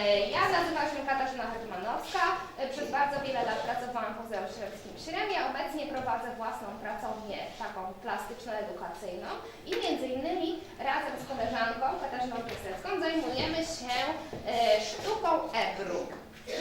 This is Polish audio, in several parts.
E, Ja nazywam się Katarzyna Hetmanowska. E, Przez bardzo wiele lat pracowałam Śremskim w Śremie. Obecnie prowadzę własną pracownię taką plastyczno-edukacyjną i między innymi razem z koleżanką Katarzyną Piasecką zajmujemy się e, sztuką ebru.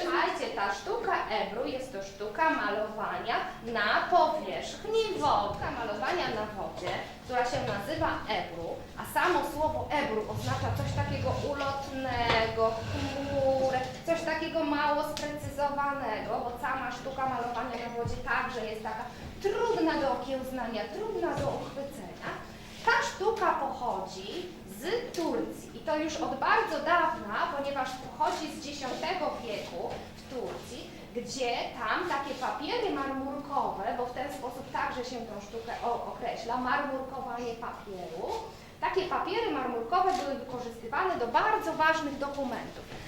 Słuchajcie, ta sztuka ebru jest to sztuka malowania na powierzchni wody. Malowania na wodzie, która się nazywa ebru, a samo słowo ebru oznacza coś takiego ulotnego, chmurę, coś takiego mało sprecyzowanego, bo sama sztuka malowania na wodzie także jest taka trudna do okiełznania, trudna do uchwycenia. Ta sztuka pochodzi z Turcji i to już od bardzo dawna, ponieważ pochodzi z X wieku w Turcji, gdzie tam takie papiery marmurkowe, bo w ten sposób także się tą sztukę określa, marmurkowanie papieru, takie papiery marmurkowe były wykorzystywane do bardzo ważnych dokumentów.